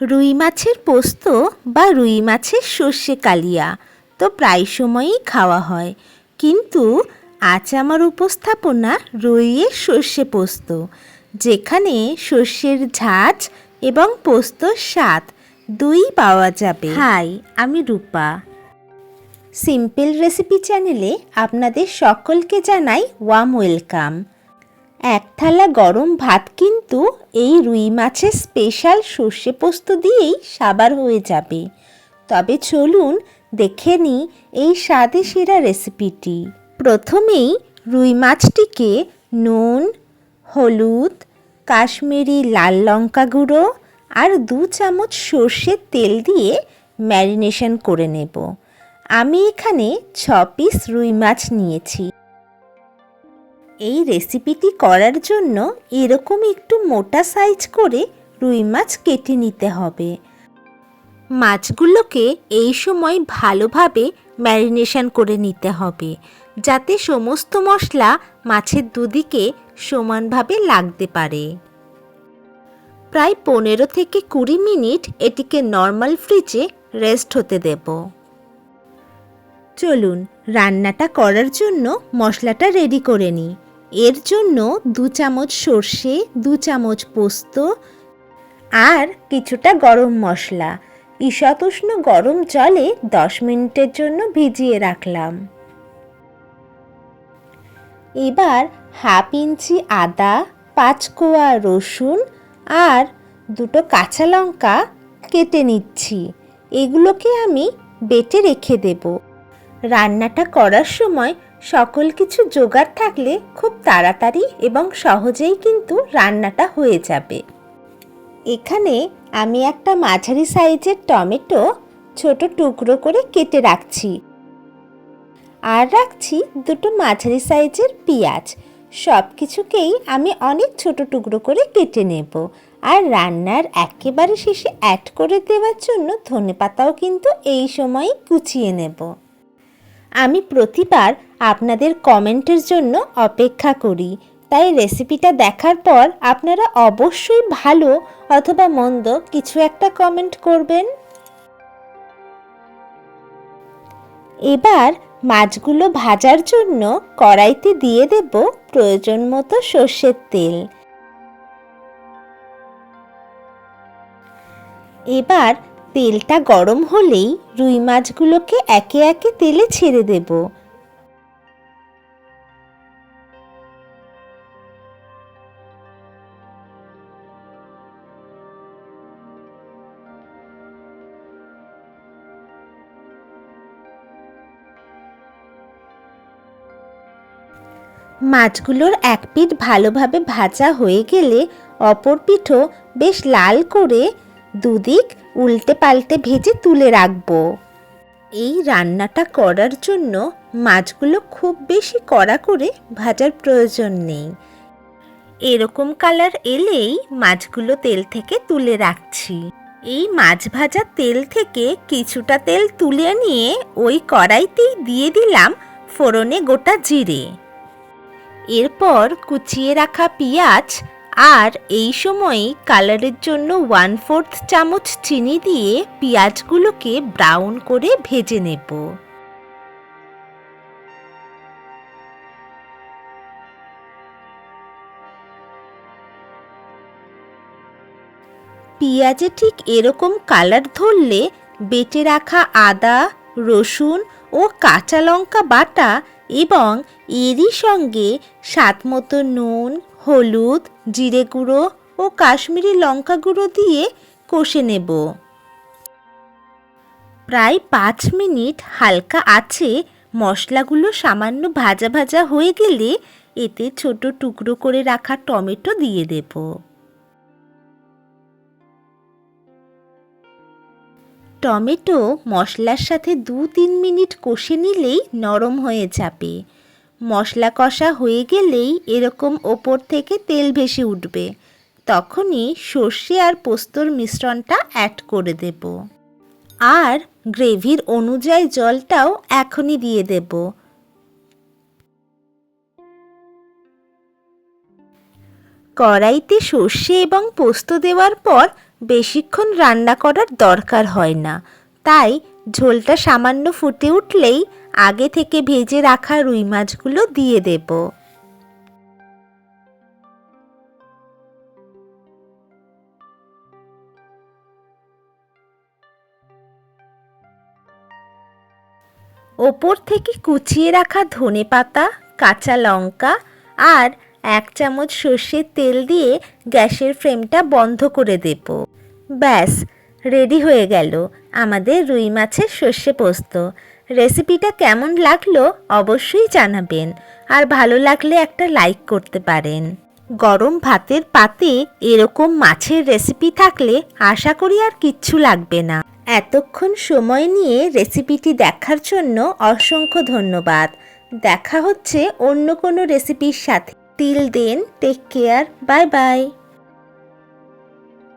রুই মাছের পোস্ত বা রুই মাছের সর্ষে কালিয়া তো প্রায় সময়ই খাওয়া হয়। কিন্তু আজ আমার উপস্থাপনা রুইয়ের সর্ষে পোস্ত, যেখানে সর্ষের ঝাঁজ এবং পোস্তর স্বাদ দুই পাওয়া যাবে। হাই, আমি রূপা। সিম্পল রেসিপি চ্যানেলে আপনাদের সকলকে জানাই ওয়াম ওয়েলকাম। এক থালা গরম ভাত কিন্তু এই রুই মাছের স্পেশাল সর্ষে পোস্ত দিয়েই সাবার হয়ে যাবে। তবে চলুন দেখে নিই এই স্বাদে সেরা রেসিপিটি প্রথমেই রুই মাছটিকে নুন, হলুদ, কাশ্মীরি লাল লঙ্কা গুঁড়ো আর দু চামচ সর্ষের তেল দিয়ে ম্যারিনেশন করে নেব। আমি এখানে ছ পিস রুই মাছ নিয়েছি। এই রেসিপিটি করার জন্য এরকম একটু মোটা সাইজ করে রুই মাছ কেটে নিতে হবে। মাছগুলোকে এই সময় ভালোভাবে ম্যারিনেশন করে নিতে হবে, যাতে সমস্ত মশলা মাছের দুদিকে সমানভাবে লাগতে পারে। প্রায় পনেরো থেকে কুড়ি মিনিট এটিকে নর্মাল ফ্রিজে রেস্ট হতে দেব। চলুন, রান্নাটা করার জন্য মশলাটা রেডি করে নিই। এর জন্য দু চামচ সর্ষে, দু চামচ পোস্ত আর কিছুটা গরম মশলা। ঈশাতুষ্ণ গরম জলে দশ মিনিটের জন্য ভিজিয়ে রাখলাম। এবার হাফ ইঞ্চি আদা, পাঁচ কোয়া রসুন আর দুটো কাঁচা লঙ্কা কেটে নিচ্ছি। এগুলোকে আমি বেটে রেখে দেব। রান্নাটা করার সময় সকল কিছু জোগাড় থাকলে খুব তাড়াতাড়ি এবং সহজেই কিন্তু রান্নাটা হয়ে যাবে। এখানে আমি একটা মাঝারি সাইজের টমেটো ছোট টুকরো করে কেটে রাখছি। আর রাখছি দুটো মাঝারি সাইজের পেঁয়াজ। সব কিছুকেই আমি অনেক ছোট টুকরো করে কেটে নেব। আর রান্নার একেবারে শেষে অ্যাড করে দেওয়ার জন্য ধনেপাতাও কিন্তু এই সময় কুচিয়ে নেব। আমি প্রতিবার আপনাদের কমেন্টের জন্য অপেক্ষা করি। তাই রেসিপিটা দেখার পর আপনারা অবশ্যই ভালো অথবা মন্দ কিছু একটা কমেন্ট করবেন। এবার মাছগুলো ভাজার জন্য কড়াইতে দিয়ে দেব প্রয়োজন মতো সর্ষের তেল। এবার তেলটা গরম হলেই রুই মাছগুলোকে একে একে তেলে ছেড়ে দেব। মাছগুলোর এক পিঠ ভালোভাবে ভাজা হয়ে গেলে অপর পিঠও বেশ লাল করে দুদিক উল্টে পাল্টে ভেজে তুলে রাখব। এই রান্নাটা করার জন্য মাছগুলো খুব বেশি কড়া করে ভাজার প্রয়োজন নেই। এরকম কালার এলেই মাছগুলো তেল থেকে তুলে রাখছি। এই মাছ ভাজার তেল থেকে কিছুটা তেল তুলে নিয়ে ওই কড়াইতেই দিয়ে দিলাম ফোড়নে গোটা জিরে। এরপর কুচিয়ে রাখা পেঁয়াজ আর এই সময়ে কালারের জন্য ওয়ান ফোর্থ চামচ চিনি দিয়ে পেঁয়াজগুলোকে ব্রাউন করে ভেজে নেব। পেঁয়াজে ঠিক এরকম কালার ধরলে বেটে রাখা আদা, রসুন ও কাঁচা লঙ্কা বাটা এবং এরই সঙ্গে স্বাদ মতো নুন হলুদ, জিরে গুঁড়ো ও কাশ্মীরি লঙ্কা গুঁড়ো দিয়ে কষে নেব। প্রায় পাঁচ মিনিট হালকা আছে মশলাগুলো সামান্য ভাজা ভাজা হয়ে গেলে এতে ছোট টুকরো করে রাখা টমেটো দিয়ে দেব। টমেটো মশলার সাথে দু তিন মিনিট কষে নিলেই নরম হয়ে যাবে। মশলা কষা হয়ে গেলেই এরকম ওপর থেকে তেল ভেসে উঠবে। তখনই সর্ষে আর পোস্তর মিশ্রণটা অ্যাড করে দেব। আর গ্রেভির অনুযায়ী জলটাও এখনই দিয়ে দেব। কড়াইতে সর্ষে এবং পোস্ত দেওয়ার পর বেশিক্ষণ রান্না করার দরকার হয় না। তাই ঝোলটা সামান্য ফুটে উঠলেই আগে থেকে ভেজে রাখা রুই মাছগুলো দিয়ে দেব। ওপর থেকে কুচিয়ে রাখা ধনে পাতা, কাঁচা লঙ্কা আর এক চামচ সর্ষের তেল দিয়ে গ্যাসের ফ্লেমটা বন্ধ করে দেব। ব্যাস রেডি হয়ে গেল আমাদের রুই মাছের সর্ষে পোস্ত। রেসিপিটা কেমন লাগল অবশ্যই জানাবেন। আর ভালো লাগলে একটা লাইক করতে পারেন। গরম ভাতের পাতে এরকম মাছের রেসিপি থাকলে আশা করি আর কিচ্ছু লাগবে না। এতক্ষণ সময় নিয়ে রেসিপিটি দেখার জন্য অসংখ্য ধন্যবাদ। দেখা হচ্ছে অন্য কোনো রেসিপির সাথে। তিল দেন টেক কেয়ার বাই বাই